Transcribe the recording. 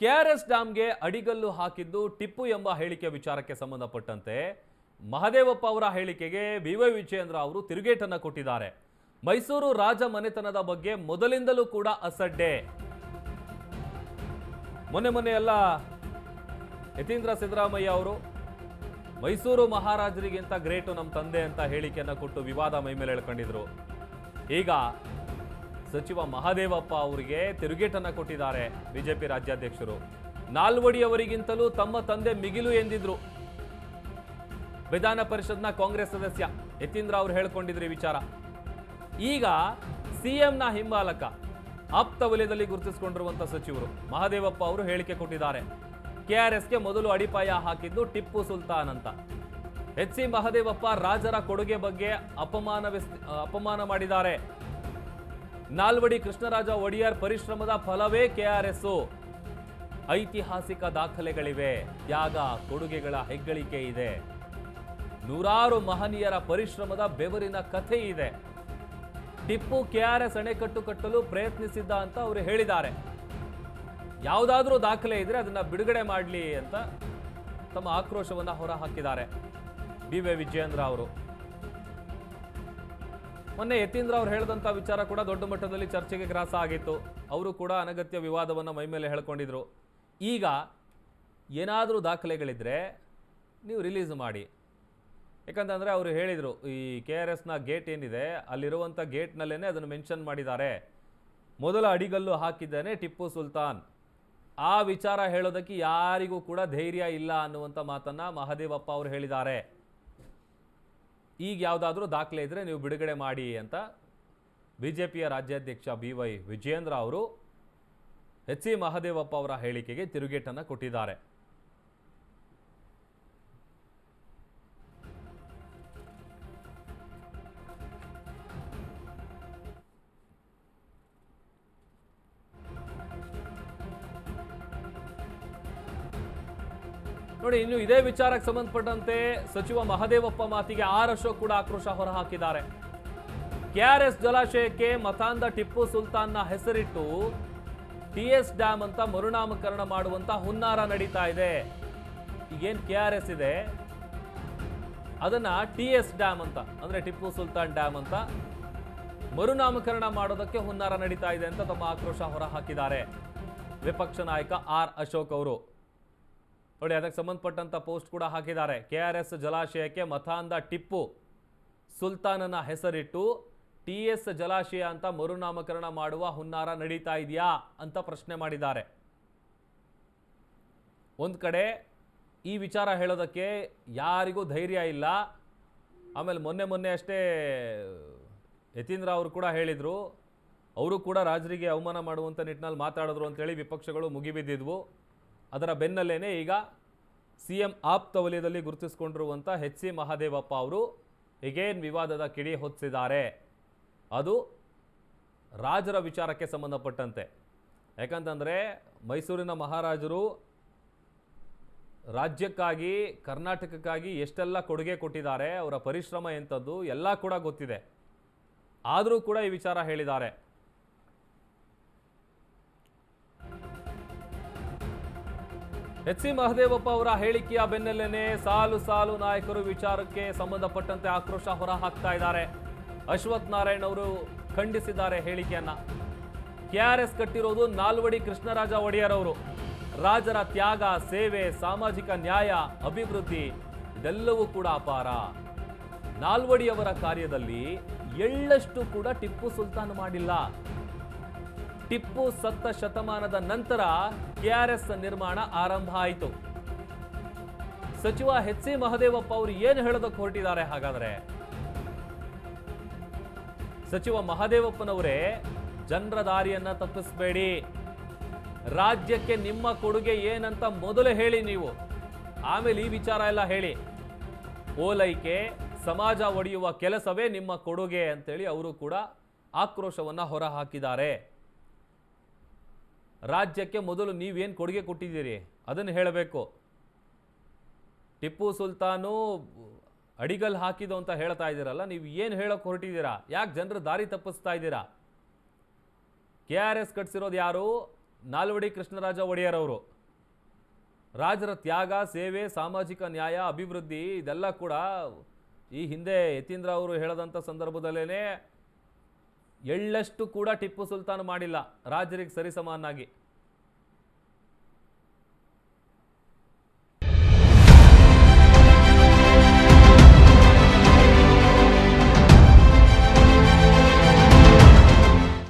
KRS ಡ್ಯಾಮ್ಗೆ ಅಡಿಗಲ್ಲು ಹಾಕಿದ್ದು ಟಿಪ್ಪು ಎಂಬ ಹೇಳಿಕೆ ವಿಚಾರಕ್ಕೆ ಸಂಬಂಧಪಟ್ಟಂತೆ ಮಹದೇವಪ್ಪ ಅವರ ಹೇಳಿಕೆಗೆ ವಿ ವೈ ವಿಜಯೇಂದ್ರ ಅವರು ತಿರುಗೇಟನ್ನು ಕೊಟ್ಟಿದ್ದಾರೆ. ಮೈಸೂರು ರಾಜ ಮನೆತನದ ಬಗ್ಗೆ ಮೊದಲಿಂದಲೂ ಕೂಡ ಅಸಡ್ಡೆ. ಮೊನ್ನೆ ಮೊನ್ನೆ ಎಲ್ಲ ಯತೀಂದ್ರ ಸಿದ್ದರಾಮಯ್ಯ ಅವರು, ಮೈಸೂರು ಮಹಾರಾಜರಿಗಿಂತ ಗ್ರೇಟು ನಮ್ಮ ತಂದೆ ಅಂತ ಹೇಳಿಕೆಯನ್ನು ಕೊಟ್ಟು ವಿವಾದ ಮೈಮೇಲೆ ಎಳ್ಕೊಂಡಿದ್ರು. ಈಗ ಸಚಿವ ಮಹಾದೇವಪ್ಪ ಅವರಿಗೆ ತಿರುಗೇಟನ್ನ ಕೊಟ್ಟಿದ್ದಾರೆ ಬಿಜೆಪಿ ರಾಜ್ಯಾಧ್ಯಕ್ಷರು. ನಾಲ್ವಡಿಯವರಿಗಿಂತಲೂ ತಮ್ಮ ತಂದೆ ಮಿಗಿಲು ಎಂದಿದ್ರು. ವಿಧಾನ ಪರಿಷತ್ನ ಕಾಂಗ್ರೆಸ್ ಸದಸ್ಯ ಯತೀಂದ್ರ ಅವರು ಹೇಳ್ಕೊಂಡಿದ್ರಿ ವಿಚಾರ. ಈಗ ಸಿಎಂನ ಹಿಂಬಾಲಕ ಆಪ್ತ ವಲಯದಲ್ಲಿ ಗುರುತಿಸಿಕೊಂಡಿರುವಂತ ಸಚಿವರು ಮಹಾದೇವಪ್ಪ ಅವರು ಹೇಳಿಕೆ ಕೊಟ್ಟಿದ್ದಾರೆ. ಕೆಆರ್ಎಸ್ಗೆ ಮೊದಲು ಅಡಿಪಾಯ ಹಾಕಿದ್ದು ಟಿಪ್ಪು ಸುಲ್ತಾನ್ ಅಂತ. ಎಚ್ ಸಿ ಮಹದೇವಪ್ಪ ರಾಜರ ಕೊಡುಗೆ ಬಗ್ಗೆ ಅಪಮಾನ ಅಪಮಾನ ಮಾಡಿದ್ದಾರೆ. ನಾಲ್ವಡಿ ಕೃಷ್ಣರಾಜ ಒಡೆಯರ್ ಪರಿಶ್ರಮದ ಫಲವೇ ಕೆಆರ್ಎಸ್ ಐತಿಹಾಸಿಕ ದಾಖಲೆಗಳಿವೆ. ತ್ಯಾಗ, ಕೊಡುಗೆಗಳ ಹೆಗ್ಗಳಿಕೆ ಇದೆ. ನೂರಾರು ಮಹನೀಯರ ಪರಿಶ್ರಮದ ಬೆವರಿನ ಕಥೆ ಇದೆ. ಟಿಪ್ಪು ಕೆಆರ್ಎಸ್ ಅಣೆಕಟ್ಟು ಕಟ್ಟಲು ಪ್ರಯತ್ನಿಸಿದ್ದ ಅಂತ ಅವರು ಹೇಳಿದ್ದಾರೆ. ಯಾವುದಾದ್ರೂ ದಾಖಲೆ ಇದ್ರೆ ಅದನ್ನ ಬಿಡುಗಡೆ ಮಾಡಲಿ ಅಂತ ತಮ್ಮ ಆಕ್ರೋಶವನ್ನ ಹೊರಹಾಕಿದ್ದಾರೆ. ಬಿ ವಿ ವಿಜಯೇಂದ್ರ ಅವರು. ಮೊನ್ನೆ ಯತೀಂದ್ರ ಅವ್ರು ಹೇಳಿದಂಥ ವಿಚಾರ ಕೂಡ ದೊಡ್ಡ ಮಟ್ಟದಲ್ಲಿ ಚರ್ಚೆಗೆ ಗ್ರಾಸ ಆಗಿತ್ತು. ಅವರು ಕೂಡ ಅನಗತ್ಯ ವಿವಾದವನ್ನು ಮೈಮೇಲೆ ಹೇಳ್ಕೊಂಡಿದ್ರು. ಈಗ ಏನಾದರೂ ದಾಖಲೆಗಳಿದ್ದರೆ ನೀವು ರಿಲೀಸ್ ಮಾಡಿ. ಯಾಕಂತಂದರೆ ಅವರು ಹೇಳಿದರು, ಈ ಕೆ ಆರ್ ಎಸ್ನ ಗೇಟ್ ಏನಿದೆ ಅಲ್ಲಿರುವಂಥ ಗೇಟ್ನಲ್ಲೇ ಅದನ್ನು ಮೆನ್ಷನ್ ಮಾಡಿದ್ದಾರೆ. ಮೊದಲ ಅಡಿಗಲ್ಲು ಹಾಕಿದ್ದೇನೆ ಟಿಪ್ಪು ಸುಲ್ತಾನ್. ಆ ವಿಚಾರ ಹೇಳೋದಕ್ಕೆ ಯಾರಿಗೂ ಕೂಡ ಧೈರ್ಯ ಇಲ್ಲ ಅನ್ನುವಂಥ ಮಾತನ್ನು ಮಹದೇವಪ್ಪ ಅವರು ಹೇಳಿದ್ದಾರೆ. ಈಗ ಯಾವುದಾದ್ರೂ ದಾಖಲೆ ಇದ್ದರೆ ನೀವು ಬಿಡುಗಡೆ ಮಾಡಿ ಅಂತ ಬಿ ಜೆ ಪಿಯ ರಾಜ್ಯಾಧ್ಯಕ್ಷ ಬಿ ವೈ ವಿಜಯೇಂದ್ರ ಅವರು ಎಚ್ ಸಿ ಮಹದೇವಪ್ಪ ಅವರ ಹೇಳಿಕೆಗೆ ತಿರುಗೇಟನ್ನು ಕೊಟ್ಟಿದ್ದಾರೆ. ನೋಡಿ, ಇನ್ನು ಇದೇ ವಿಚಾರಕ್ಕೆ ಸಂಬಂಧಪಟ್ಟಂತೆ ಸಚಿವ ಮಹದೇವಪ್ಪ ಮಾತಿಗೆ ಆರ್ ಅಶೋಕ್ ಕೂಡ ಆಕ್ರೋಶ ಹೊರಹಾಕಿದ್ದಾರೆ. ಕೆಆರ್ಎಸ್ ಜಲಾಶಯಕ್ಕೆ ಮತಾಂಧ ಟಿಪ್ಪು ಸುಲ್ತಾನ್ನ ಹೆಸರಿಟ್ಟು ಟಿಎಸ್ ಡ್ಯಾಮ್ ಅಂತ ಮರುನಾಮಕರಣ ಮಾಡುವಂತ ಹುನ್ನಾರ ನಡೀತಾ ಇದೆ. ಈಗೇನ್ ಕೆಆರ್ಎಸ್ ಇದೆ? ಅದನ್ನ ಟಿ ಎಸ್ ಡ್ಯಾಮ್ ಅಂತ, ಅಂದ್ರೆ ಟಿಪ್ಪು ಸುಲ್ತಾನ್ ಡ್ಯಾಮ್ ಅಂತ ಮರುನಾಮಕರಣ ಮಾಡೋದಕ್ಕೆ ಹುನ್ನಾರ ನಡೀತಾ ಇದೆ ಅಂತ ತಮ್ಮ ಆಕ್ರೋಶ ಹೊರಹಾಕಿದ್ದಾರೆ. ವಿಪಕ್ಷ ನಾಯಕ ಆರ್ ಅಶೋಕ್ ಅವರು. ನೋಡಿ, ಅದಕ್ಕೆ ಸಂಬಂಧಪಟ್ಟಂಥ ಪೋಸ್ಟ್ ಕೂಡ ಹಾಕಿದ್ದಾರೆ. ಕೆ ಆರ್ ಎಸ್ ಜಲಾಶಯಕ್ಕೆ ಮಥಾಂದ ಟಿಪ್ಪು ಸುಲ್ತಾನನ ಹೆಸರಿಟ್ಟು, ಟಿ ಎಸ್ ಜಲಾಶಯ ಅಂತ ಮರುನಾಮಕರಣ ಮಾಡುವ ಹುನ್ನಾರ ನಡೀತಾ ಇದೆಯಾ ಅಂತ ಪ್ರಶ್ನೆ ಮಾಡಿದ್ದಾರೆ. ಒಂದು ಕಡೆ ಈ ವಿಚಾರ ಹೇಳೋದಕ್ಕೆ ಯಾರಿಗೂ ಧೈರ್ಯ ಇಲ್ಲ. ಆಮೇಲೆ ಮೊನ್ನೆ ಮೊನ್ನೆ ಅಷ್ಟೇ ಯತೀಂದ್ರ ಅವರು ಕೂಡ ಹೇಳಿದರು. ಅವರು ಕೂಡ ರಾಜರಿಗೆ ಅವಮಾನ ಮಾಡುವಂಥ ನಿಟ್ಟಿನಲ್ಲಿ ಮಾತಾಡಿದ್ರು ಅಂತೇಳಿ ವಿಪಕ್ಷಗಳು ಮುಗಿಬಿದ್ದಿದ್ವು. ಅದರ ಬೆನ್ನಲ್ಲೇ ಈಗ ಸಿ ಎಂ ಆಪ್ತ ವಲಯದಲ್ಲಿ ಗುರುತಿಸಿಕೊಂಡಿರುವಂಥ ಹೆಚ್ ಸಿ ಮಹಾದೇವಪ್ಪ ಅವರು ಎಗೇನ್ ವಿವಾದದ ಕಿಡಿ ಹೊತ್ತಿಸಿದ್ದಾರೆ ಅದು ರಾಜರ ವಿಚಾರಕ್ಕೆ ಸಂಬಂಧಪಟ್ಟಂತೆ. ಯಾಕಂತಂದರೆ ಮೈಸೂರಿನ ಮಹಾರಾಜರು ರಾಜ್ಯಕ್ಕಾಗಿ, ಕರ್ನಾಟಕಕ್ಕಾಗಿ ಎಷ್ಟೆಲ್ಲ ಕೊಡುಗೆ ಕೊಟ್ಟಿದ್ದಾರೆ, ಅವರ ಪರಿಶ್ರಮ ಎಂಥದ್ದು ಎಲ್ಲ ಕೂಡ ಗೊತ್ತಿದೆ. ಆದರೂ ಕೂಡ ಈ ವಿಚಾರ ಹೇಳಿದ್ದಾರೆ. ಎಚ್ ಸಿ ಮಹದೇವಪ್ಪ ಅವರ ಹೇಳಿಕೆಯ ಬೆನ್ನಲ್ಲೇ ಸಾಲು ಸಾಲು ನಾಯಕರು ವಿಚಾರಕ್ಕೆ ಸಂಬಂಧಪಟ್ಟಂತೆ ಆಕ್ರೋಶ ಹೊರ ಹಾಕ್ತಾ ಇದ್ದಾರೆ. ಅಶ್ವಥ್ ನಾರಾಯಣ್ ಅವರು ಖಂಡಿಸಿದ್ದಾರೆ ಹೇಳಿಕೆಯನ್ನ. ಎಸ್ ಕಟ್ಟಿರೋದು ನಾಲ್ವಡಿ ಕೃಷ್ಣರಾಜ ಒಡೆಯರ್ ಅವರು ರಾಜರ ತ್ಯಾಗ, ಸೇವೆ, ಸಾಮಾಜಿಕ ನ್ಯಾಯ, ಅಭಿವೃದ್ಧಿ ಇದೆಲ್ಲವೂ ಕೂಡ ಅಪಾರ. ನಾಲ್ವಡಿಯವರ ಕಾರ್ಯದಲ್ಲಿ ಎಳ್ಳಷ್ಟು ಕೂಡ ಟಿಪ್ಪು ಸುಲ್ತಾನ್ ಮಾಡಿಲ್ಲ. ಟಿಪ್ಪು ಸತ್ತ ಶತಮಾನದ ನಂತರ ಕೆಆರ್ಎಸ್ ನಿರ್ಮಾಣ ಆರಂಭ ಆಯಿತು. ಸಚಿವ ಎಚ್ ಸಿ ಮಹದೇವಪ್ಪ ಅವರು ಏನು ಹೇಳೋದಕ್ಕೆ ಹೊರಟಿದ್ದಾರೆ ಹಾಗಾದರೆ? ಸಚಿವ ಮಹದೇವಪ್ಪನವರೇ, ಜನರ ದಾರಿಯನ್ನ ತಪ್ಪಿಸಬೇಡಿ. ರಾಜ್ಯಕ್ಕೆ ನಿಮ್ಮ ಕೊಡುಗೆ ಏನಂತ ಮೊದಲು ಹೇಳಿ ನೀವು. ಆಮೇಲೆ ಈ ವಿಚಾರ ಎಲ್ಲ ಹೇಳಿ. ಓಲೈಕೆ, ಸಮಾಜ ಒಡೆಯುವ ಕೆಲಸವೇ ನಿಮ್ಮ ಕೊಡುಗೆ ಅಂತೇಳಿ ಅವರು ಕೂಡ ಆಕ್ರೋಶವನ್ನು ಹೊರಹಾಕಿದ್ದಾರೆ. ರಾಜ್ಯಕ್ಕೆ ಮೊದಲು ನೀವೇನು ಕೊಡುಗೆ ಕೊಟ್ಟಿದ್ದೀರಿ? ಅದನ್ನು ಹೇಳಬೇಕು. ಟಿಪ್ಪು ಸುಲ್ತಾನು ಅಡಿಗಲ್ ಹಾಕಿದ್ದು ಅಂತ ಹೇಳ್ತಾ ಇದ್ದೀರಲ್ಲ, ನೀವು ಏನು ಹೇಳೋಕೆ ಹೊರಟಿದ್ದೀರಾ? ಯಾಕೆ ಜನರು ದಾರಿ ತಪ್ಪಿಸ್ತಾ ಇದ್ದೀರಾ? ಕೆ ಆರ್ ಎಸ್ ಕಟ್ಸಿರೋದು ಯಾರು? ನಾಲ್ವಡಿ ಕೃಷ್ಣರಾಜ ಒಡೆಯರ್ ಅವರು ರಾಜರ ತ್ಯಾಗ, ಸೇವೆ, ಸಾಮಾಜಿಕ ನ್ಯಾಯ, ಅಭಿವೃದ್ಧಿ, ಇದೆಲ್ಲ ಕೂಡ ಈ ಹಿಂದೆ ಯತೀಂದ್ರ ಅವರು ಹೇಳದಂಥ ಸಂದರ್ಭದಲ್ಲೇ ಎಳ್ಳಷ್ಟು ಕೂಡ ಟಿಪ್ಪು ಸುಲ್ತಾನ್ ಮಾಡಿಲ್ಲ. ರಾಜರಿಗೆ ಸರಿಸಮಾನಾಗಿ.